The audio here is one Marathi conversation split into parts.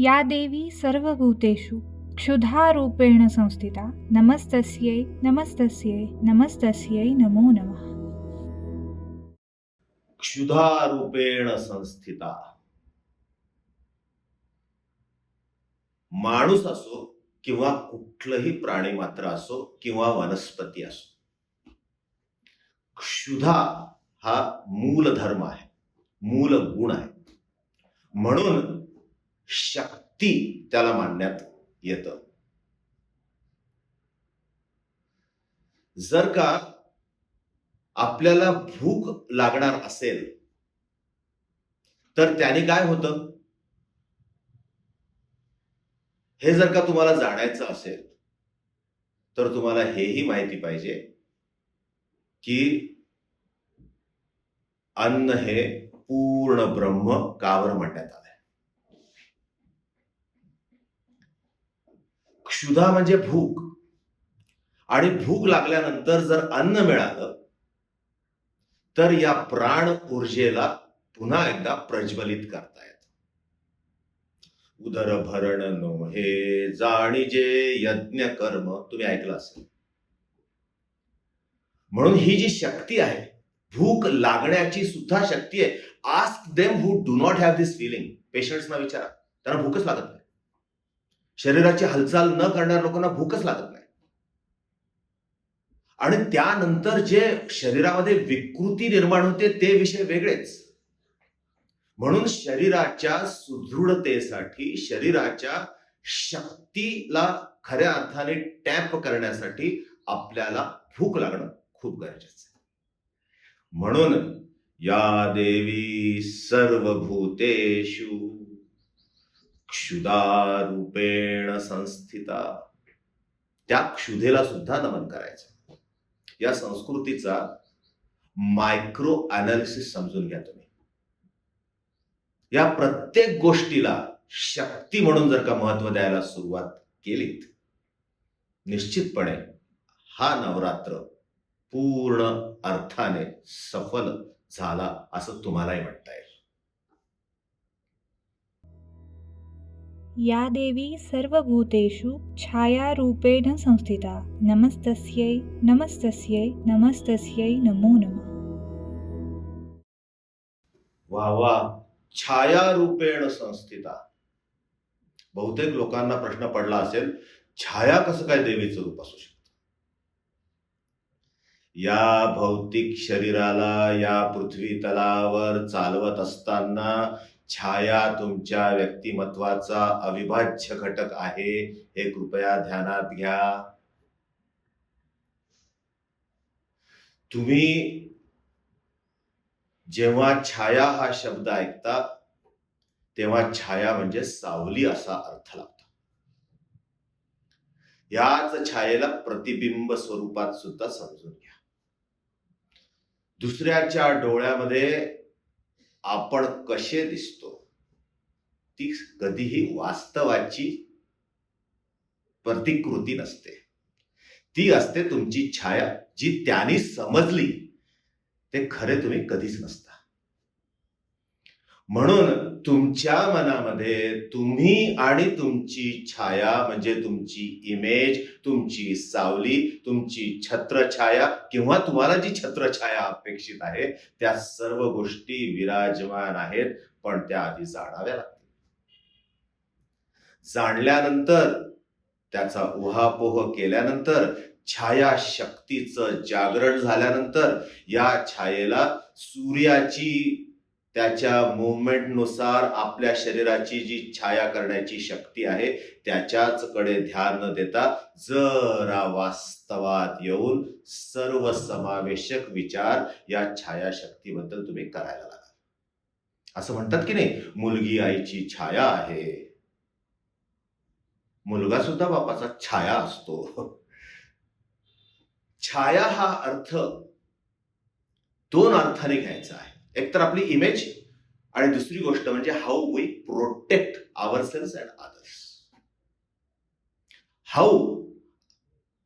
या देवी सर्वभूतेषु क्षुधारूपेण संस्थिता। नमस्तस्यै नमस्तस्यै नमस्तस्यै नमो नमः। क्षुधारूपेण संस्थिता। माणूस असो किंवा कुठलंही प्राणी मात्र असो किंवा वनस्पती असो क्षुधा हा मूल धर्म आहे मूल गुण आहे. म्हणून शक्ती त्याला मानण्यात येत. जर का आपल्याला भूक लागणार असेल तर त्याने काय होतं? हे जर का तुम्हाला जाणायचं असेल तर तुम्हाला हेही माहिती पाहिजे की अन्न हे पूर्ण ब्रह्म कावर म्हणण्यात आलंय. क्षुधा म्हणजे भूक. आणि भूक लागल्यानंतर जर अन्न मिळालं तर या प्राण ऊर्जेला पुन्हा एकदा प्रज्वलित करता येत. उदर भरण नो हे जाणीजे यज्ञ कर्म. तुम्ही ऐकलं असेल. म्हणून ही जी शक्ती आहे भूक लागण्याची सुद्धा शक्ती आहे. Ask them who do not have this feeling पेशंट्सना विचारा. त्यांना भूकच लागत नाही. शरीराची हालचाल न करणाऱ्या लोकांना भूकच लागत नाही. आणि त्यानंतर जे शरीरामध्ये विकृती निर्माण होते ते विषय वेगळेच. म्हणून शरीराच्या सुदृढतेसाठी शरीराच्या शक्तीला खऱ्या अर्थाने टॅप करण्यासाठी आपल्याला भूक लागणं खूप गरजेचं आहे. म्हणून या देवी सर्व सर्वभूतेषु क्षुधारूपेण संस्थिता. त्या क्षुधेला सुद्धा नमन करायचं. या संस्कृतीचा मायक्रो अनालिसिस समजून घ्या तुम्ही. या प्रत्येक गोष्टीला शक्ती म्हणून जर का महत्त्व द्यायला सुरुवात केलीत निश्चितपणे हा नवरात्र पूर्ण अर्थाने सफल झाला असं तुम्हालाही म्हणता येईल या देवी सर्वभूतेषु छायारूपेण संस्थिता। नमस्तस्यै नमस्तस्यै नमस्तस्यै नमो नमः। वा वा छायारूपेण संस्थिता। बहुतेक लोकांना प्रश्न पडला असेल छाया कसं काय देवीचं रूप असू शकतं? या भौतिक शरीराला या पृथ्वी तलावर चालवत असताना छाया तुमच्या व्यक्तिमत्वाचा अविभाज्य घटक आहे हे कृपया ध्यानात घ्या. तुम्ही जेव्हा छाया हा शब्द ऐकता तेव्हा छाया म्हणजे सावली असा अर्थ लागतो. याच छायेला प्रतिबिंब स्वरूपात सुद्धा समजून घ्या. दुसऱ्याच्या डोळ्यामध्ये आपण कसे दिसतो? ती कधीही वास्तवाची प्रतिकृती नसते. ती असते तुमची छाया जी त्यांनी समजली. ते खरे तुम्ही कधीच नसता. म्हणून तुमच्या मनामध्ये तुम्ही आणि तुमची छाया म्हणजे तुमची इमेज तुमची सावली तुमची छत्रछाया किंवा तुम्हाला जी छत्रछाया अपेक्षित आहे त्या सर्व गोष्टी विराजमान आहेत पण त्या आधी जाणाव्या लागतील. जाणल्यानंतर त्याचा उहापोह केल्यानंतर छाया शक्तीचं जागरण झाल्यानंतर या छायेला सूर्याची त्याच्या मुवमेंटनुसार आपल्या शरीराची जी छाया करण्याची शक्ती आहे त्याच्याच कडे ध्यान न देता जरा वास्तवात येऊन सर्व समावेशक विचार या छाया शक्तीबद्दल तुम्ही करायला लागा. असं म्हणतात की नाही? मुलगी आईची छाया आहे. मुलगा सुद्धा बापाचा छाया असतो. छाया हा अर्थ दोन अर्थाने घ्यायचा आहे. एकतर आपली इमेज आणि दुसरी गोष्ट म्हणजे how we protect our cells and others how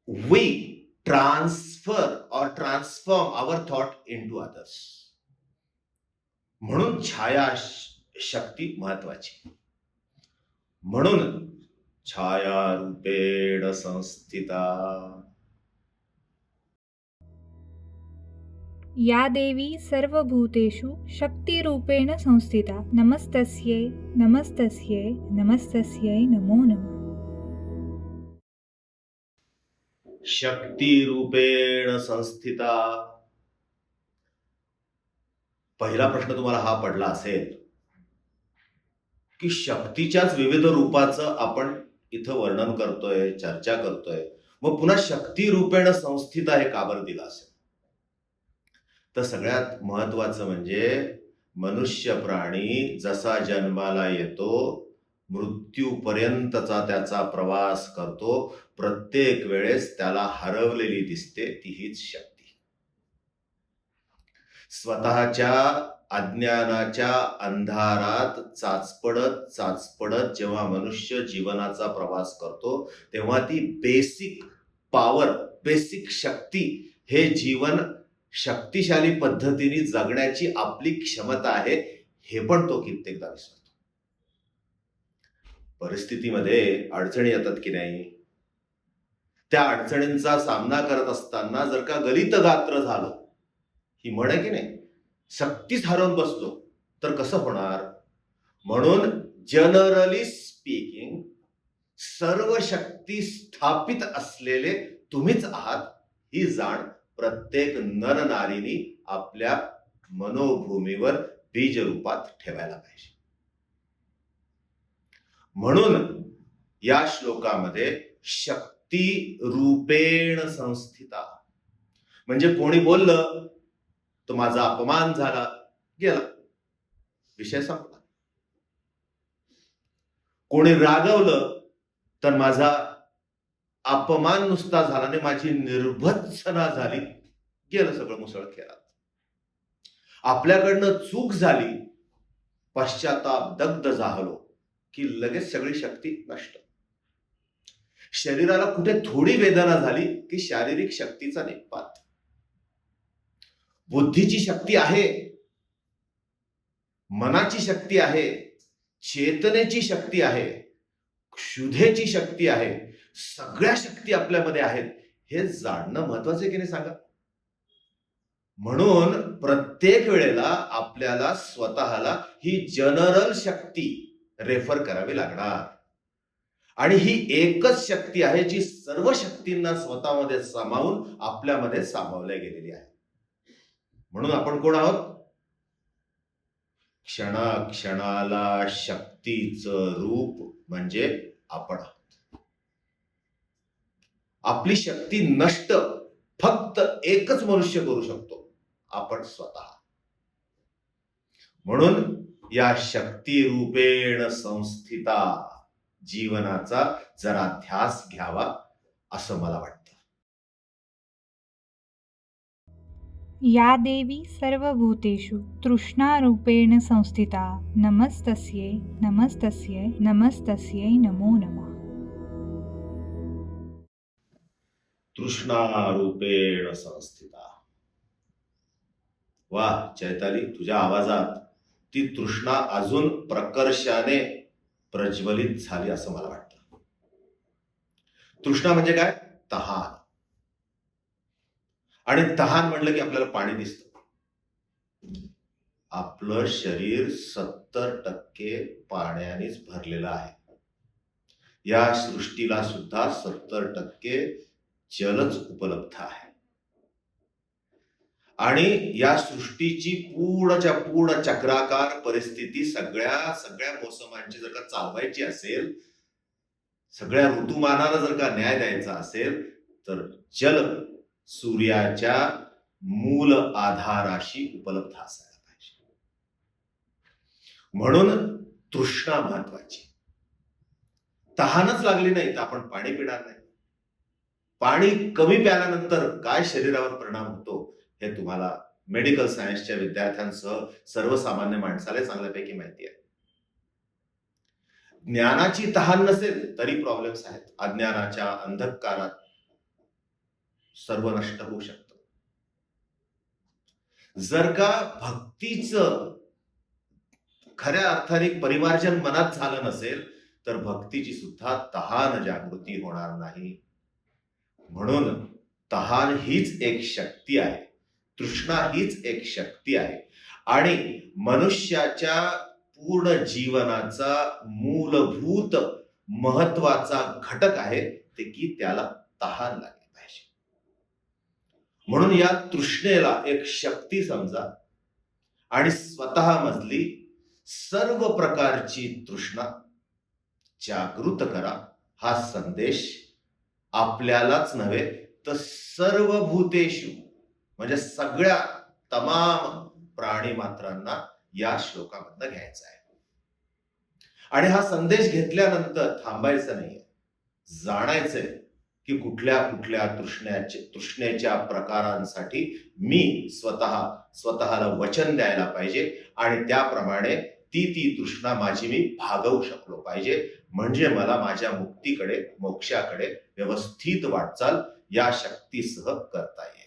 we transfer or transform our thought into others म्हणून छाया शक्ती महत्वाची. म्हणून छायारूपेण संस्थिता या देवी सर्वभूतेषु शक्तिरूपेण संस्थिता। नमस्तस्यै नमस्तस्यै नमस्तस्यै नमो नमः। शक्तिरूपेण संस्थिता। पहिला प्रश्न तुम्हाला हा पडला असेल की शक्तीच्याच विविध रूपाचं आपण इथं वर्णन करतोय चर्चा करतोय. मग पुन्हा शक्ती रूपेण संस्थिता हे काबर दिलं असेल? तर सगळ्यात महत्वाचं म्हणजे मनुष्य प्राणी जसा जन्माला येतो मृत्यूपर्यंतचा त्याचा प्रवास करतो प्रत्येक वेळेस त्याला हरवलेली दिसते ती हीच शक्ती. स्वतःच्या अज्ञानाच्या अंधारात चाचपडत चाचपडत जेव्हा मनुष्य जीवनाचा प्रवास करतो तेव्हा ती बेसिक पॉवर बेसिक शक्ती हे जीवन शक्तिशाली पद्धतीने जगण्याची आपली क्षमता आहे हे पण तो कित्येकदा विसरतो. परिस्थितीमध्ये अडचणी येतात की नाही? त्या अडचणींचा सामना करत असताना जर का गलित गात्र झालं ही म्हण आहे की नाही शक्तीच हरवून बसलो तर कसं होणार? म्हणून जनरली स्पीकिंग सर्व शक्ती स्थापित असलेले तुम्हीच आहात ही जाण प्रत्येक नर नारीनी आपल्या मनोभूमीवर बीज रूपात ठेवायला पाहिजे. म्हणून या श्लोकामध्ये शक्ती रूपेण संस्थिता. म्हणजे कोणी बोललं तर माझा अपमान झाला गेला. विषय संपला. कोणी रागवलं तर माझा अपमान नुसता झाला नाही माझी निर्भत्सना झाली. गेलं सगळं मुसळ खेळात. आपल्याकडनं चूक झाली पश्चाताप दग्ध झालो की लगेच सगळी शक्ती नष्ट. शरीराला कुठे थोडी वेदना झाली की शारीरिक शक्तीचा निपात. बुद्धीची शक्ती आहे मनाची शक्ती आहे चेतनेची शक्ती आहे क्षुधेची शक्ती आहे सगळ्या शक्ती आपल्यामध्ये आहेत हे जाणणं महत्वाचं आहे की नाही सांगा? म्हणून प्रत्येक वेळेला आपल्याला स्वतःला ही जनरल शक्ती रेफर करावी लागणार. आणि ही एकच शक्ती आहे जी सर्व शक्तींना स्वतःमध्ये सामावून आपल्यामध्ये सामावल्या गेलेली आहे. म्हणून आपण कोण आहोत? क्षणाक्षणाला शक्तीचं रूप म्हणजे आपण आहोत. आपली शक्ती नष्ट फक्त एकच मनुष्य करू शकतो. आपण स्वतः. म्हणून या शक्ती रूपेण संस्थिता जीवनाचा जरा ध्यास घ्यावा असं मला वाटतं. या देवी सर्व भूतेषु तृष्णारूपेण संस्थिता. नमस्तस्यै नमस्तस्यै नमस्तस्यै नमो नमः. तृष्णारूपेण संस्थिता। वा चैताली तुझ्या आवाजात ती तृष्णा अजून प्रकर्षाने प्रज्वलित झाली असं मला वाटतं. तृष्णा म्हणजे काय? तहान. आणि तहान म्हणलं की आपल्याला पाणी दिसतं. आपलं शरीर सत्तर टक्के पाण्यानेच भरलेलं आहे. या सृष्टीला सुद्धा सत्तर टक्के जलच उपलब्ध आहे. आणि या सृष्टीची पूर्णच्या पूर्ण चक्राकार परिस्थिती सगळ्या सगळ्या मोसमांची जर का चालवायची असेल सगळ्या ऋतुमानाला जर का न्याय द्यायचा असेल तर जल सूर्याच्या मूल आधाराशी उपलब्ध असायला पाहिजे. म्हणून तृष्णा महत्वाची. तहानच लागली नाही तर आपण पाणी पिणार नाही. पाणी कमी प्याल्यानंतर काय शरीरावर परिणाम होतो हे तुम्हाला मेडिकल सायन्सच्या विद्यार्थ्यांसह सर्वसामान्य माणसाला चांगल्यापैकी माहिती आहे. ज्ञानाची तहान नसेल तरी प्रॉब्लेम्स आहेत. अज्ञानाच्या अंधकारात सर्व नष्ट होऊ शकतं. जर का भक्तीच खऱ्या अर्थाने परिमार्जन मनात झालं नसेल तर भक्तीची सुद्धा तहान जागृती होणार नाही. म्हणून तहान हीच एक शक्ती आहे. तृष्णा हीच एक शक्ती आहे. आणि मनुष्याच्या पूर्ण जीवनाचा मूलभूत महत्त्वाचा घटक आहे ते की त्याला तहान लागली पाहिजे. म्हणून या तृष्णेला एक शक्ती समजा. आणि स्वतः मधली सर्व प्रकारची तृष्णा जागृत करा. हा संदेश आपल्यालाच नव्हे तर सर्व भूतेषु म्हणजे सगळ्या तमाम प्राणी मात्रांना या श्लोकामधनं घ्यायचा आहे. आणि हा संदेश घेतल्यानंतर थांबायचं नाहीये. जाणायचंय की कुठल्या कुठल्या तृष्ण्याचे तृष्णेच्या प्रकारांसाठी मी स्वतः स्वतःला वचन द्यायला पाहिजे आणि त्याप्रमाणे ती ती तृष्णा माझी मी भागवू शकलो पाहिजे. म्हणजे मला माझ्या मुक्तीकडे मोक्षाकडे व्यवस्थित वाटचाल या शक्तीसह करता येईल.